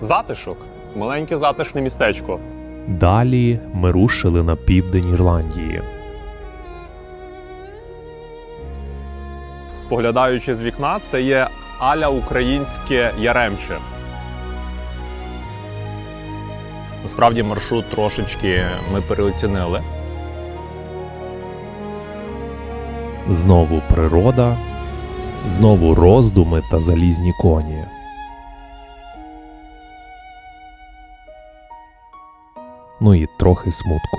Затишок, маленьке затишне містечко. Далі ми рушили на південь Ірландії. Споглядаючи з вікна, це є аля українське Яремче. Насправді маршрут трошечки ми переоцінили. Знову природа, знову роздуми та залізні коні. Ну і трохи смутку.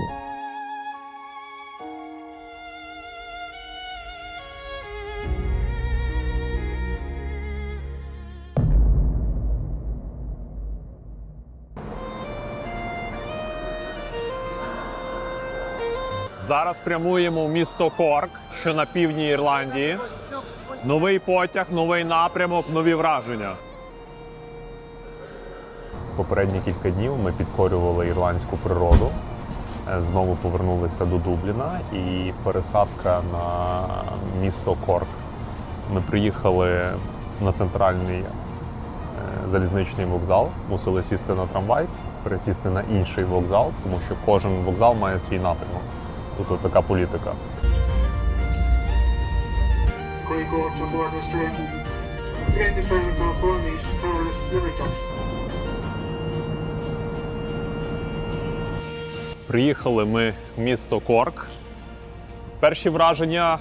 Зараз прямуємо в місто Корк, що на півдні Ірландії. Новий потяг, новий напрямок, нові враження. Попередні кілька днів ми підкорювали ірландську природу. Е, Знову повернулися до Дубліна і пересадка на місто Корк. Ми приїхали на центральний е, залізничний вокзал, мусили сісти на трамвай, пересісти на інший вокзал, тому що кожен вокзал має свій напрямок. Тут от така політика. Greycourt on board this train. To get the on. Приїхали ми в місто Корк. Перші враження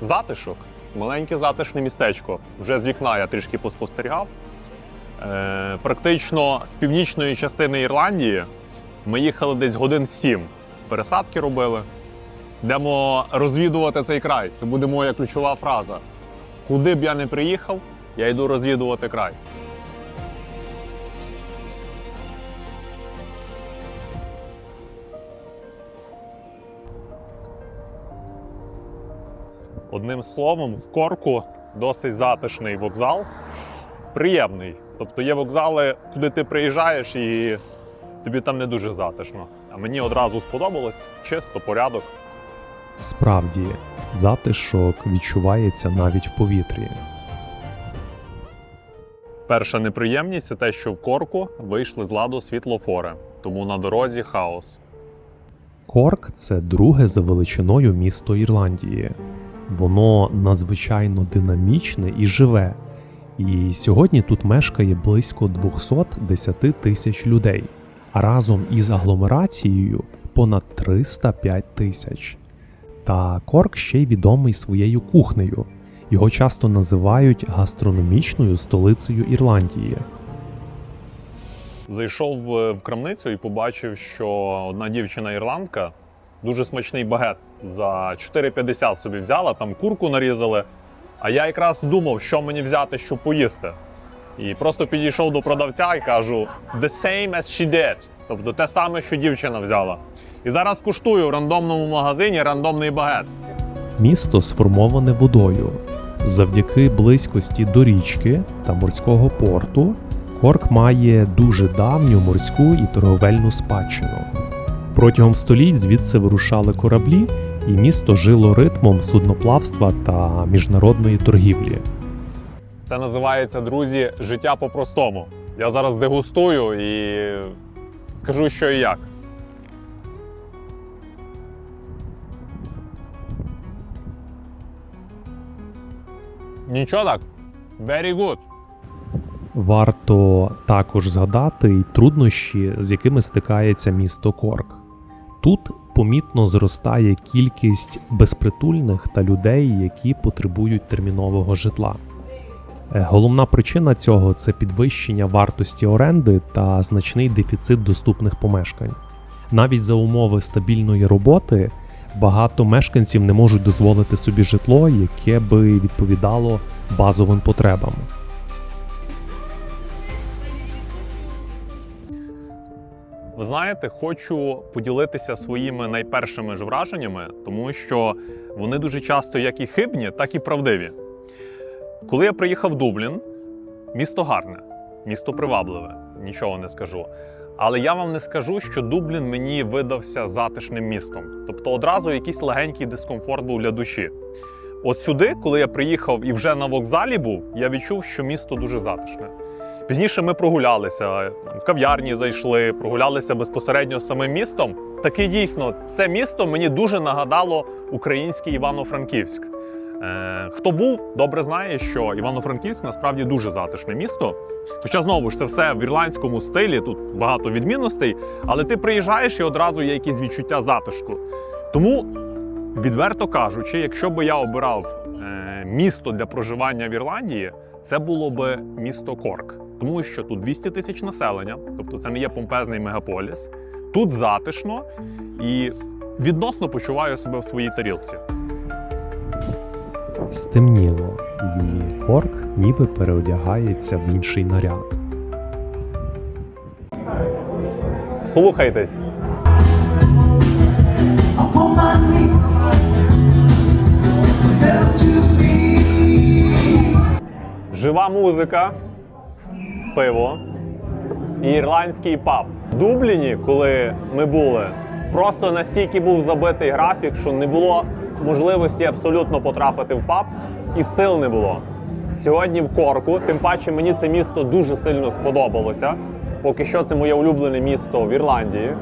затишок. Маленьке затишне містечко. Вже з вікна я трішки поспостерігав. Е, практично з північної частини Ірландії ми їхали десь годин сім. Пересадки робили. Йдемо розвідувати цей край. Це буде моя ключова фраза. Куди б я не приїхав, я йду розвідувати край. Одним словом, в корку досить затишний вокзал, приємний. Тобто є вокзали, куди ти приїжджаєш і тобі там не дуже затишно. А мені одразу сподобалось чисто, порядок. Справді, затишок відчувається навіть в повітрі. Перша неприємність це те, що в корку вийшли з ладу світлофори, тому на дорозі хаос. Корк це друге за величиною місто Ірландії. Воно надзвичайно динамічне і живе. І сьогодні тут мешкає близько 210 тисяч людей, а разом із агломерацією понад 305 тисяч. Та Корк ще й відомий своєю кухнею. Його часто називають гастрономічною столицею Ірландії. Зайшов е, в крамницю і побачив, що одна дівчина-ірландка дуже смачний багет за 4,50 собі взяла, там курку нарізали. А я якраз думав, що мені взяти, щоб поїсти. І просто підійшов до продавця і кажу: The same as she did. Тобто те саме, що дівчина взяла. І зараз куштую в рандомному магазині рандомний багет. Місто сформоване водою. Завдяки близькості до річки та морського порту Корк має дуже давню морську і торговельну спадщину. Протягом століть звідси вирушали кораблі, і місто жило ритмом судноплавства та міжнародної торгівлі. Це називається, друзі, життя по-простому. Я зараз дегустую і скажу, що і як. Нічого так. Very good. Варто також згадати й труднощі, з якими стикається місто Корк. Тут помітно зростає кількість безпритульних та людей, які потребують термінового житла. Е, Головна причина цього це підвищення вартості оренди та значний дефіцит доступних помешкань. Навіть за умови стабільної роботи багато мешканців не можуть дозволити собі житло, яке би відповідало базовим потребам. Ви знаєте, хочу поділитися своїми найпершими ж враженнями, тому що вони дуже часто як і хибні, так і правдиві. Коли я приїхав в Дублін, місто гарне, місто привабливе, нічого не скажу. Але я вам не скажу, що Дублін мені видався затишним містом. Тобто одразу якийсь легенький дискомфорт був для душі. От сюди, коли я приїхав і вже на вокзалі був, я відчув, що місто дуже затишне. Пізніше ми прогулялися, в кав'ярні зайшли, прогулялися безпосередньо з самим містом. Таки дійсно, це місто мені дуже нагадало український Івано-Франківськ. Е, хто був, добре знає, що Івано-Франківськ насправді дуже затишне місто. Хоча знову ж це все в ірландському стилі, тут багато відмінностей, але ти приїжджаєш і одразу є якісь відчуття затишку. Тому, відверто кажучи, якщо би я обирав е, місто для проживання в Ірландії, це було би місто Корк. Тому що тут 200 тисяч населення, тобто це не є помпезний мегаполіс. Тут затишно і відносно почуваю себе в своїй тарілці. Стемніло, і Корк ніби переодягається в інший наряд. Слухайтесь. Жива музика, пиво і ірландський паб. В Дубліні, коли ми були, просто настільки був забитий графік, що не було можливості абсолютно потрапити в паб, і сил не було. Сьогодні в Корку, тим паче мені це місто дуже сильно сподобалося. Поки що це моє улюблене місто в Ірландії.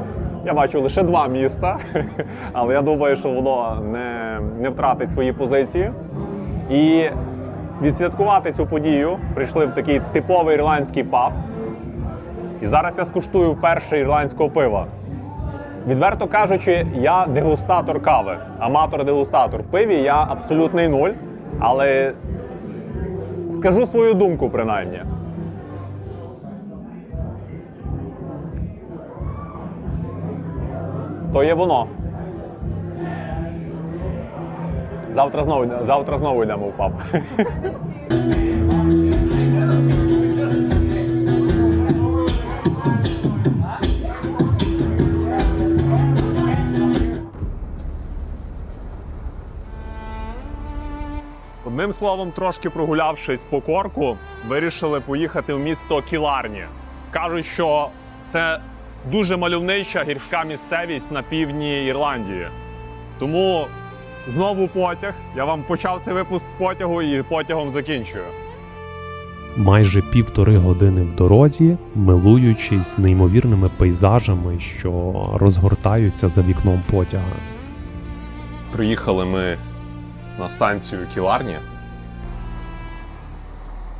Я бачу лише два міста, але я думаю, що воно не, не втратить свої позиції. І відсвяткувати цю подію прийшли в такий типовий ірландський паб. І зараз я скуштую вперше ірландського пива. Відверто кажучи, я дегустатор кави, аматор-дегустатор. В пиві я абсолютний нуль, але скажу свою думку принаймні. То є воно. Завтра знову, завтра знову йдемо в паб. Одним словом, трошки прогулявшись по корку, вирішили поїхати в місто Кіларні. Кажуть, що це дуже мальовнича гірська місцевість на півдні Ірландії. Тому знову потяг. Я вам почав цей випуск з потягу і потягом закінчую. Майже півтори години в дорозі, милуючись неймовірними пейзажами, що розгортаються за вікном потяга. Приїхали ми на станцію Кіларні.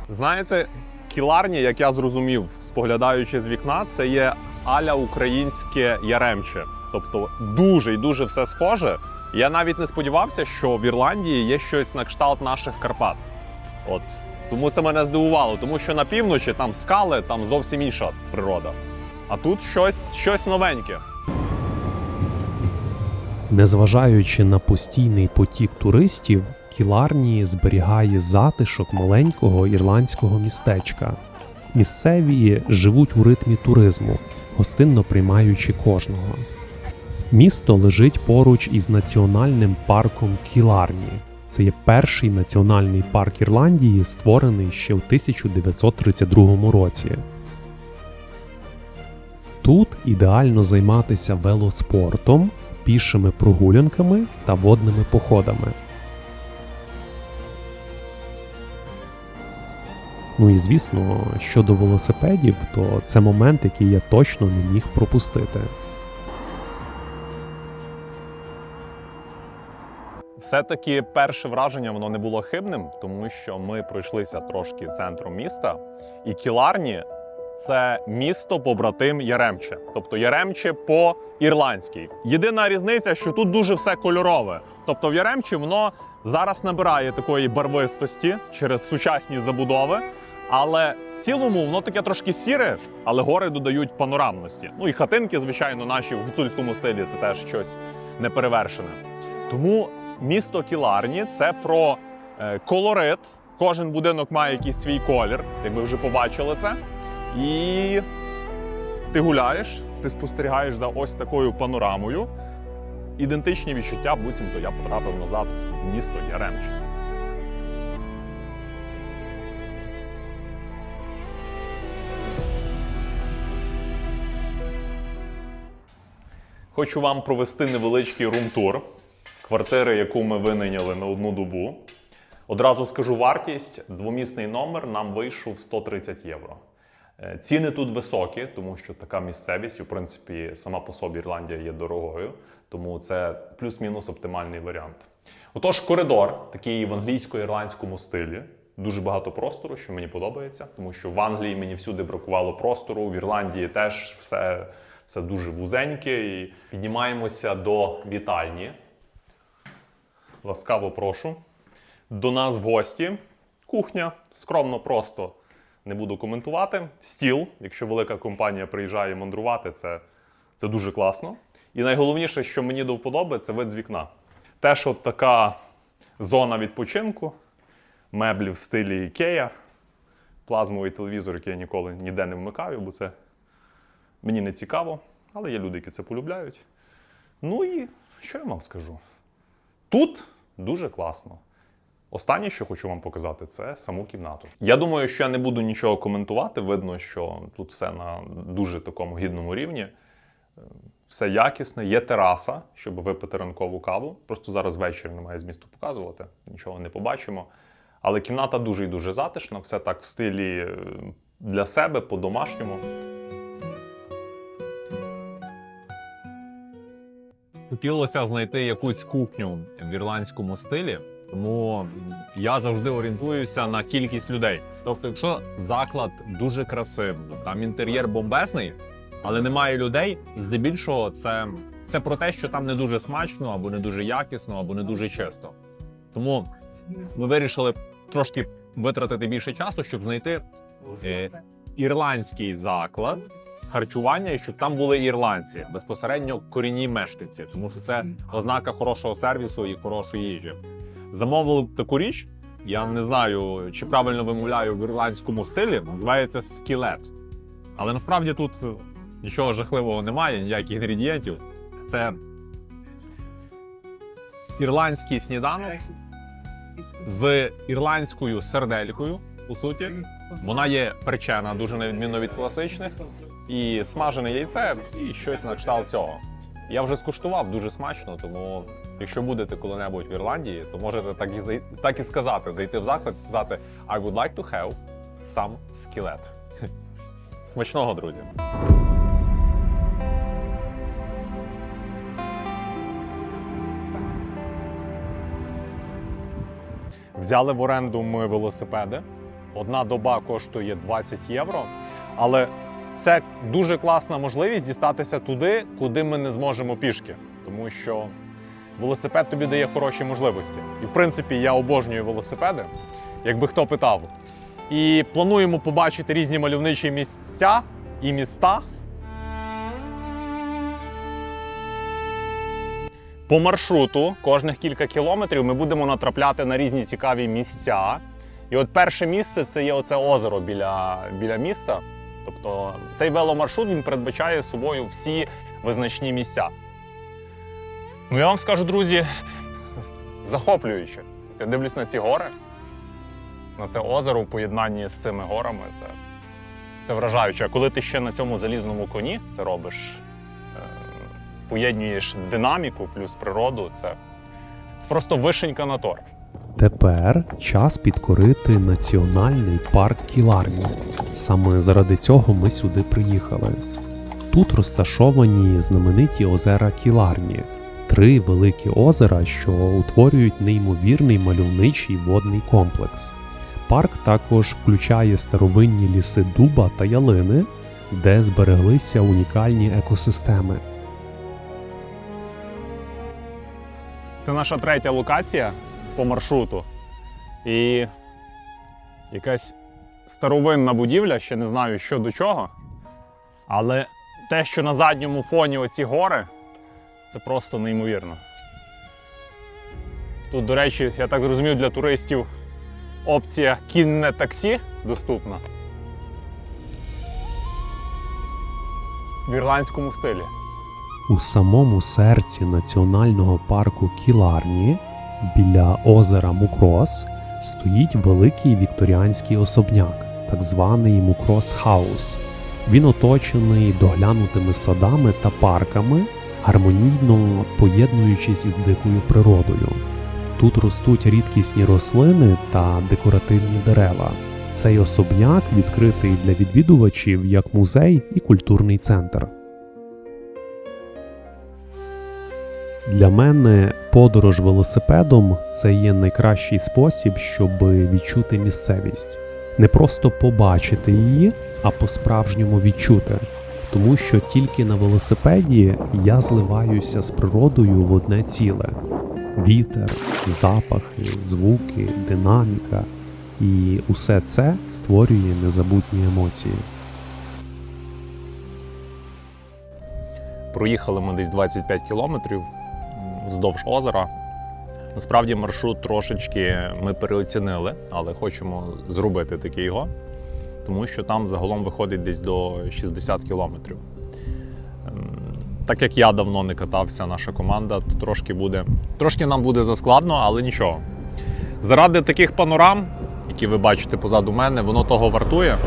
Знаєте, Кіларні, як я зрозумів, споглядаючи з вікна, це є аля українське яремче. Тобто дуже і дуже все схоже. Я навіть не сподівався, що в Ірландії є щось на кшталт наших Карпат. От тому це мене здивувало, тому що на півночі там скали, там зовсім інша природа. А тут щось, щось новеньке. Незважаючи на постійний потік туристів, Кіларні зберігає затишок маленького ірландського містечка. Місцеві живуть у ритмі туризму, гостинно приймаючи кожного. Місто лежить поруч із національним парком Кіларні. Це є перший національний парк Ірландії, створений ще в 1932 році. Тут ідеально займатися велоспортом, пішими прогулянками та водними походами. Ну і звісно, щодо велосипедів, то це момент, який я точно не міг пропустити. Все-таки перше враження воно не було хибним, тому що ми пройшлися трошки центром міста, і Кіларні це місто побратим Яремче, тобто Яремче по-ірландськи. Єдина різниця, що тут дуже все кольорове. Тобто в Яремчі воно зараз набирає такої барвистості через сучасні забудови. Але в цілому воно таке трошки сіре, але гори додають панорамності. Ну і хатинки, звичайно, наші в гуцульському стилі це теж щось неперевершене. Тому місто Кіларні це про е, колорит. Кожен будинок має якийсь свій колір, як ви вже побачили це. І ти гуляєш, ти спостерігаєш за ось такою панорамою. Ідентичні відчуття, буцімто я потрапив назад в місто Яремче. Хочу вам провести невеличкий рум-тур квартири, яку ми винайняли на одну добу. Одразу скажу вартість: двомісний номер нам вийшов 130 євро. Е, Ціни тут високі, тому що така місцевість, в принципі, сама по собі Ірландія є дорогою, тому це плюс-мінус оптимальний варіант. Отож, коридор такий в англійсько-ірландському стилі. Дуже багато простору, що мені подобається, тому що в Англії мені всюди бракувало простору, в Ірландії теж все, все дуже вузеньке. І піднімаємося до вітальні. Ласкаво прошу. До нас в гості. Кухня. Скромно, просто не буду коментувати. Стіл, якщо велика компанія приїжджає мандрувати, це, це дуже класно. І найголовніше, що мені до вподоби, це вид з вікна. Теж от така зона відпочинку, меблі в стилі Ікея, плазмовий телевізор, який я ніколи ніде не вмикаю, бо це мені не цікаво, але є люди, які це полюбляють. Ну і що я вам скажу? Тут дуже класно. Останнє, що хочу вам показати, це саму кімнату. Я думаю, що я не буду нічого коментувати. Видно, що тут все на дуже такому гідному рівні. Все якісне, є тераса, щоб випити ранкову каву. Просто зараз ввечері немає змісту показувати, нічого не побачимо. Але кімната дуже і дуже затишна, все так в стилі е, для себе, по-домашньому. Хотілося знайти якусь кухню в ірландському стилі, тому я завжди орієнтуюся на кількість людей. Тобто, якщо заклад дуже красивий, там інтер'єр бомбезний, але немає людей, здебільшого це, це про те, що там не дуже смачно, або не дуже якісно, або не дуже чисто. Тому ми вирішили трошки витратити більше часу, щоб знайти е, ірландський заклад харчування, і щоб там були ірландці, безпосередньо корінні мешканці, тому що це ознака хорошого сервісу і хорошої їжі. Замовили таку річ. Я не знаю, чи правильно вимовляю в ірландському стилі, називається скілет. Але насправді тут нічого жахливого немає, ніяких інгредієнтів. Це ірландський сніданок з ірландською серделькою, по суті. Вона є перчена, дуже на відмінно від класичних, і смажене яйце, і щось на кшталт цього. Я вже скуштував дуже смачно, тому якщо будете коли-небудь в Ірландії, то можете так і зай- так і сказати, зайти в заклад і сказати I would like to have some skillet. Смачного, друзі! Взяли в оренду ми велосипеди. Одна доба коштує 20 євро. Але це дуже класна можливість дістатися туди, куди ми не зможемо пішки. Тому що велосипед тобі дає хороші можливості. І в принципі я обожнюю велосипеди, якби хто питав. І плануємо побачити різні мальовничі місця і міста. По маршруту кожних кілька кілометрів ми будемо натрапляти на різні цікаві місця. І от перше місце це є оце озеро біля, біля міста. Тобто цей веломаршрут він передбачає собою всі визначні місця. Ну я вам скажу, друзі, захоплююче. Я дивлюсь на ці гори, на це озеро в поєднанні з цими горами. Це, це вражаюче. А коли ти ще на цьому залізному коні це робиш, е, поєднуєш динаміку плюс природу, це, це просто вишенька на торт. Тепер час підкорити національний парк Кіларні. Саме заради цього ми сюди приїхали. Тут розташовані знамениті озера Кіларні, три великі озера, що утворюють неймовірний мальовничий водний комплекс. Парк також включає старовинні ліси дуба та ялини, де збереглися унікальні екосистеми. Це наша третя локація по маршруту. І якась старовинна будівля, ще не знаю що до чого. Але те, що на задньому фоні оці гори, це просто неймовірно. Тут, до речі, я так зрозумів, для туристів опція кінне таксі доступна. В ірландському стилі. У самому серці національного парку Кіларні біля озера Мукрос стоїть великий вікторіанський особняк, так званий Мукрос Хаус. Він оточений доглянутими садами та парками, гармонійно поєднуючись із дикою природою. Тут ростуть рідкісні рослини та декоративні дерева. цей особняк відкритий для відвідувачів як музей і культурний центр. Для мене подорож велосипедом це є найкращий спосіб, щоб відчути місцевість. Не просто побачити її, а по-справжньому відчути. Тому що тільки на велосипеді я зливаюся з природою в одне ціле: вітер, запахи, звуки, динаміка. І усе це створює незабутні емоції. Проїхали ми десь 25 кілометрів вздовж озера. Насправді маршрут трошечки ми переоцінили, але хочемо зробити такий його, тому що там загалом виходить десь до 60 кілометрів. Ем, Так як я давно не катався, наша команда, то трошки буде. Трошки нам буде заскладно, але нічого. Заради таких панорам, які ви бачите позаду мене, воно того вартує.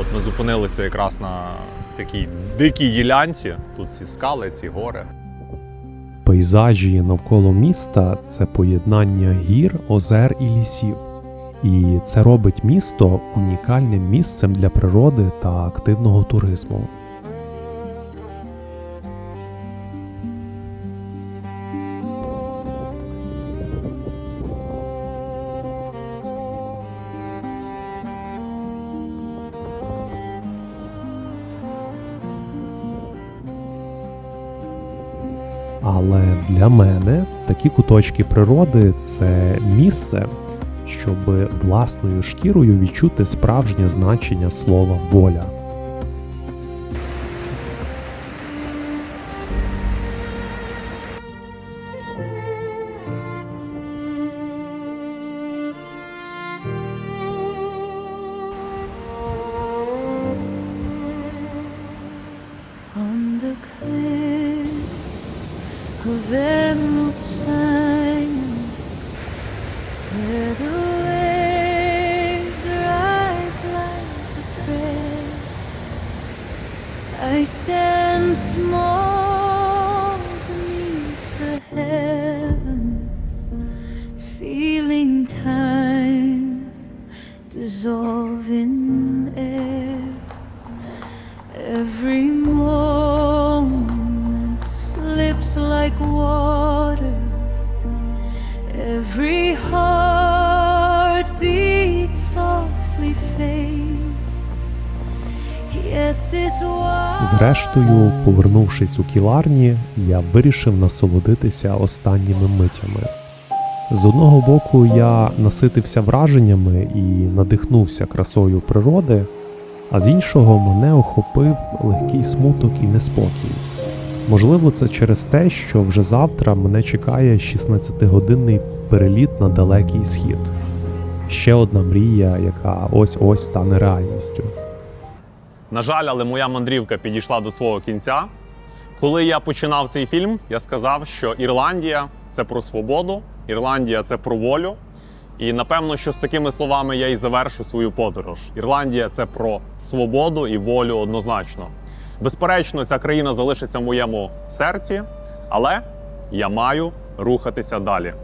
От ми зупинилися якраз на такій дикій ділянці. Тут ці скали, ці гори. Пейзажі навколо міста це поєднання гір, озер і лісів. І це робить місто унікальним місцем для природи та активного туризму. Але для мене такі куточки природи це місце, щоб власною шкірою відчути справжнє значення слова воля. Of emerald where the waves rise like a prayer. I stand small beneath the heavens, feeling time dissolve Зрештою, повернувшись у кіларні, я вирішив насолодитися останніми митями. З одного боку, я наситився враженнями і надихнувся красою природи, а з іншого мене охопив легкий смуток і неспокій. Можливо, це через те, що вже завтра мене чекає 16-годинний переліт на далекий схід. Ще одна мрія, яка ось-ось стане реальністю. На жаль, але моя мандрівка підійшла до свого кінця. Коли я починав цей фільм, я сказав, що Ірландія це про свободу, Ірландія це про волю. І напевно, що з такими словами я і завершу свою подорож. Ірландія це про свободу і волю однозначно. Безперечно, ця країна залишиться в моєму серці, але я маю рухатися далі.